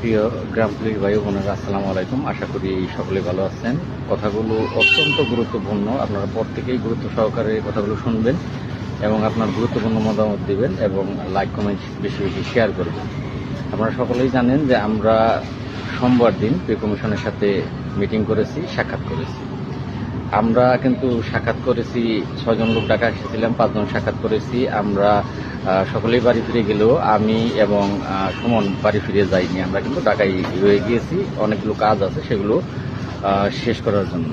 প্রিয় গ্রাম পুলিশ ভাই বোনেরা, আসসালামু আলাইকুম। আশা করি সকলে ভালো আছেন। কথাগুলো অত্যন্ত গুরুত্বপূর্ণ। আপনারা প্রত্যেকেই গুরুত্ব সহকারে কথাগুলো শুনবেন এবং আপনার গুরুত্বপূর্ণ মতামত দিবেন এবং লাইক, কমেন্ট বেশি বেশি শেয়ার করবেন। আপনারা সকলেই জানেন যে আমরা সোমবার দিন পে কমিশনের সাথে মিটিং করেছি, সাক্ষাৎ করেছি। আমরা কিন্তু সাক্ষাৎ করেছি, ছয়জন লোক ঢাকা এসেছিলাম, পাঁচজন সাক্ষাৎ করেছি। আমরা সকলেই বাড়ি ফিরে গেলেও আমি এবং সুমন বাড়ি ফিরে যাইনি। আমরা কিন্তু ঢাকায় রয়ে গিয়েছি অনেকগুলো কাজ আছে সেগুলো শেষ করার জন্য।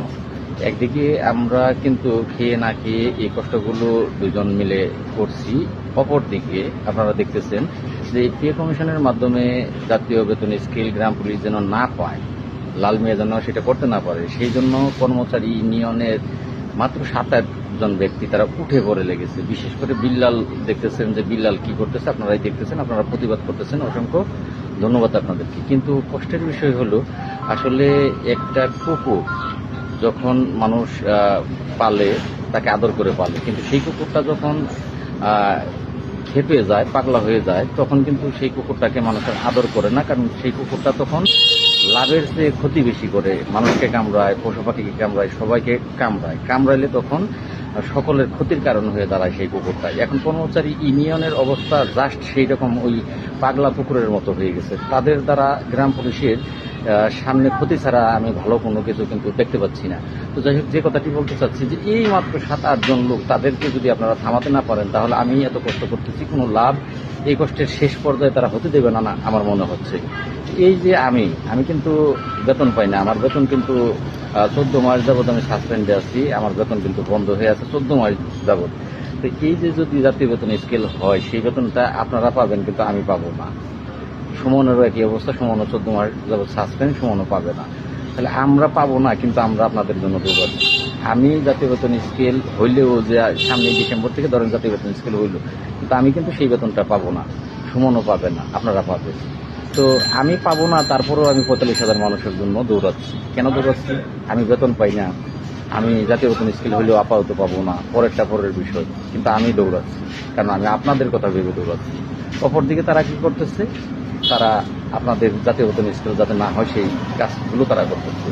একদিকে আমরা কিন্তু খেয়ে না খেয়ে এই কষ্টগুলো দুজন মিলে করছি। অপরদিকে আপনারা দেখতেছেন যে পে কমিশনের মাধ্যমে জাতীয় বেতন স্কেল গ্রাম পুলিশ যেন না পায় লাল মেয়ে যেন সেটা করতে না পারে, সেই জন্য কর্মচারী ইউনিয়নের মাত্র সাত আটজন ব্যক্তি তারা উঠে পড়ে লেগেছে। বিশেষ করে বিল্লাল দেখতেছেন যে বিল্লাল কি করতেছে, আপনারাই দেখতেছেন, আপনারা প্রতিবাদ করতেছেন। অসংখ্য ধন্যবাদ আপনাদেরকে। কিন্তু কষ্টের বিষয় হলো, আসলে একটা কুকুর যখন মানুষ পালে, তাকে আদর করে পালে, কিন্তু সেই কুকুরটা যখন খেপে যায়, পাগলা হয়ে যায়, তখন কিন্তু সেই কুকুরটাকে মানুষের আদর করে না, কারণ সেই কুকুরটা তখন লাভের চেয়ে ক্ষতি বেশি করে। মানুষকে কামড়ায়, পশু পাখিকে কামড়ায়, সবাইকে কামড়ায়। কামড়াইলে তখন সকলের ক্ষতির কারণ হয়ে দাঁড়ায় সেই পুকুরটা এখন কর্মচারী ইউনিয়নের অবস্থা জাস্ট সেই রকম ওই পাগলা পুকুরের মতো হয়ে গেছে। তাদের দ্বারা গ্রাম পুলিশের সামনে ক্ষতি ছাড়া আমি ভালো কোনো কিছু কিন্তু দেখতে পাচ্ছি না। তো যাই হোক, যে কথাটি বলতে চাচ্ছি যে এই মাত্র সাত আটজন লোক তাদেরকে যদি আপনারা থামাতে না পারেন, তাহলে আমি এত কষ্ট করতেছি, কোনো লাভ এই কষ্টের শেষ পর্যায়ে তারা হতে দেবে না না, আমার মনে হচ্ছে। এই যে আমি আমি কিন্তু বেতন পাই না, আমার বেতন কিন্তু চোদ্দ মাস যাবৎ আমি সাসপেন্ডে আছি, আমার বেতন কিন্তু বন্ধ হয়ে আছে চোদ্দ মাস যাবৎ। তো এই যে যদি জাতীয় বেতন স্কেল হয়, সেই বেতনটা আপনারা পাবেন, কিন্তু আমি পাবো না। সুমনেরও একই অবস্থা সুমনও চোদ্দ মাস যাবৎ সাসপেন্ড সুমনও পাবে না। তাহলে আমরা পাবো না, কিন্তু আমরা আপনাদের জন্য দুর্বল আমি জাতীয় বেতন স্কেল হইলেও যে সামনে ডিসেম্বর থেকে ধরেন জাতীয় বেতন স্কেল হইল, কিন্তু আমি কিন্তু সেই বেতনটা পাবো না, সুমনও পাবে না, আপনারা পাবেন তো আমি পাবো না, তারপরেও আমি পঁয়তাল্লিশ হাজার মানুষের জন্য দৌড়াচ্ছি। কেন দৌড়াচ্ছি? আমি বেতন পাই না। আমি জাতীয় বেতন স্কেল হইলেও আপাতত পাবো না, পরেরটা পরের বিষয়, কিন্তু আমি দৌড়াচ্ছি। কারণ আমি আপনাদের কথা ভেবে দৌড়াচ্ছি। অপরদিকে তারা কি করতেছে? তারা আপনাদের জাতীয় বেতন স্কেল যাতে না হয় সেই কাজগুলো তারা করতেছে।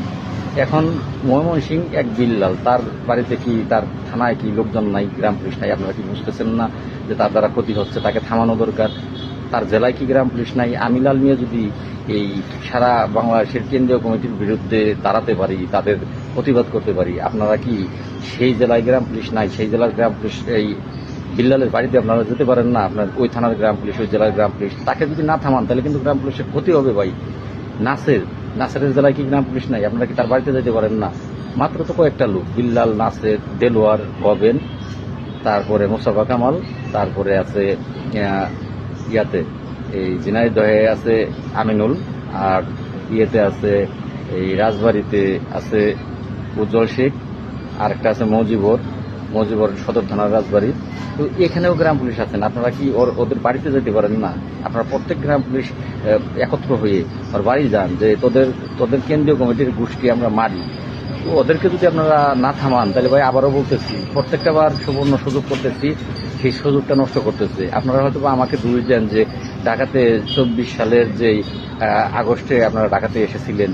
এখন ময়মনসিং এক বিল্লাল, তার বাড়িতে কি, তার থানায় কি লোকজন নাই, গ্রাম পুলিশ নাই, আপনারা কি বুঝতেছেন না যে তার দ্বারা ক্ষতি হচ্ছে, তাকে থামানো দরকার? তার জেলায় কি গ্রাম পুলিশ নাই? আমিলাল মিয়া যদি এই সারা বাংলাদেশের কেন্দ্রীয় কমিটির বিরুদ্ধে দাঁড়াতে পারি, তাদের প্রতিবাদ করতে পারি, আপনারা কি সেই জেলায় গ্রাম পুলিশ নাই, সেই জেলার গ্রাম পুলিশ এই বিল্লালের বাড়িতে আপনারা যেতে পারেন না, আপনার ওই থানার গ্রাম পুলিশ, ওই জেলার গ্রাম পুলিশ। তাকে যদি না থামান, তাহলে কিন্তু গ্রাম পুলিশের ক্ষতি হবে ভাই। নাসের, নাসেরের জেলায় কি গ্রাম পুলিশ নাই? আপনারা কি তার বাড়িতে যেতে পারেন না? মাত্র তো কয়েকটা লোক, বিল্লাল, নাসের, দেলোয়ার গবেন তারপরে মোস্তফা কামাল, তারপরে আছে ইয়াতে, এই ঝিনাইদহে আছে আমিনুল, আর ইয়েতে আছে, এই রাজবাড়িতে আছে উজ্জ্বল শেখ আর একটা আছে মজিবর মজিবর সদর থানার রাজবাড়ি। তো এখানেও গ্রাম পুলিশ আছেন। আপনারা কি ওর ওদের বাড়িতে যেতে পারেন? না। আপনারা প্রত্যেক গ্রাম পুলিশ একত্র হয়ে ওর বাড়ি যান যে তোদের তোদের কেন্দ্রীয় কমিটির গোষ্ঠী আমরা মারি। ওদেরকে যদি আপনারা না থামান, তাহলে ভাই আবারও বলতেছি, প্রত্যেকটা বার সুবর্ণ সুযোগ করতেছি, সেই সুযোগটা নষ্ট করতেছে। আপনারা হয়তো আমাকে দূরে যান যে ঢাকাতে চব্বিশ সালের যেই আগস্টে আপনারা ঢাকাতে এসেছিলেন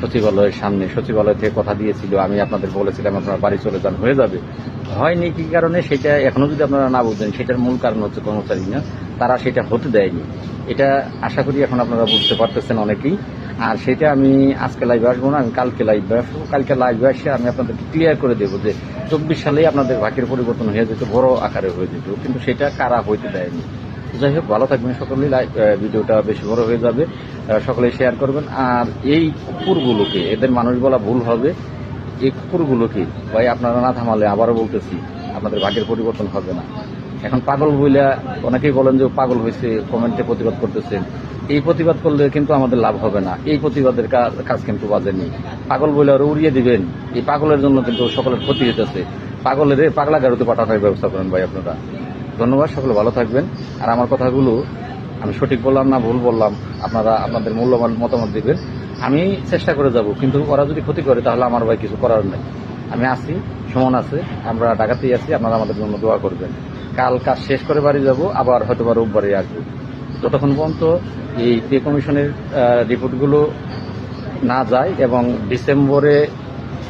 সচিবালয়ের সামনে, সচিবালয় থেকে কথা দিয়েছিল, আমি আপনাদের বলেছিলাম আপনারা বাড়ি চলে যান, হয়ে যাবে। হয়নি কি কারণে, সেটা এখনও যদি আপনারা না বুঝেন, সেটার মূল কারণ হচ্ছে কর্মচারী না, তারা সেটা হতে দেয়নি। এটা আশা করি এখন আপনারা বুঝতে পারতেছেন অনেকেই। আর সেটা আমি আজকে লাইভে আসব না, আমি কালকে লাইভে আসব। কালকে লাইভে আসে আমি আপনাদেরকে ক্লিয়ার করে দেবো যে চব্বিশ সালেই আপনাদের ভাগ্যের পরিবর্তন হয়ে যেত, বড় আকারে হয়ে যেত। কিন্তু সেটা কারা হইতে দেয়নি? যাই হোক ভালো থাকবেন সকলেই। লাইভ ভিডিওটা বেশি বড় হয়ে যাবে। আহ, সকলেই শেয়ার করবেন। আর এই কুকুরগুলোকে এদের মানুষ বলা ভুল হবে এই কুকুরগুলোকে ভাই আপনারা না থামালে আবারও বলতেছি আপনাদের ভাগ্যের পরিবর্তন হবে না। এখন পাগল বইলা অনেকেই বলেন যে পাগল হয়েছে কমেন্টে প্রতিবাদ করতেছেন। এই প্রতিবাদ করলে কিন্তু আমাদের লাভ হবে না। এই প্রতিবাদের কাজ কিন্তু বাজে নেই। পাগল বইলে উড়িয়ে দিবেন। এই পাগলের জন্য কিন্তু সকলের ক্ষতি হইতেছে। পাগলের পাগলা গাড়িতে পাঠানোর ব্যবস্থা করেন ভাই আপনারা। ধন্যবাদ, সকলে ভালো থাকবেন। আর আমার কথাগুলো আমি সঠিক বললাম না ভুল বললাম, আপনারা আপনাদের মূল্যবান মতামত দিবেন। আমি চেষ্টা করে যাব, কিন্তু ওরা যদি ক্ষতি করে, তাহলে আমার ভাই কিছু করার নেই। আমি আছি, সুমন আছে, আমরা ঢাকাতেই আছি, আপনারা আমাদের জন্য দোয়া করবেন। কাল কাজ শেষ করে বাড়ি যাব, আবার হয়তো বা রোববারে আসব। যতক্ষণ পর্যন্ত এই পে কমিশনের রিপোর্টগুলো না যায় এবং ডিসেম্বরে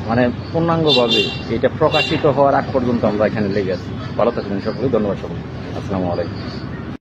মানে পূর্ণাঙ্গভাবে এটা প্রকাশিত হওয়ার আগ পর্যন্ত আমরা এখানে লেগে আছি। ভালো থাকবেন সকলে, ধন্যবাদ সকলে আসসালামু আলাইকুম।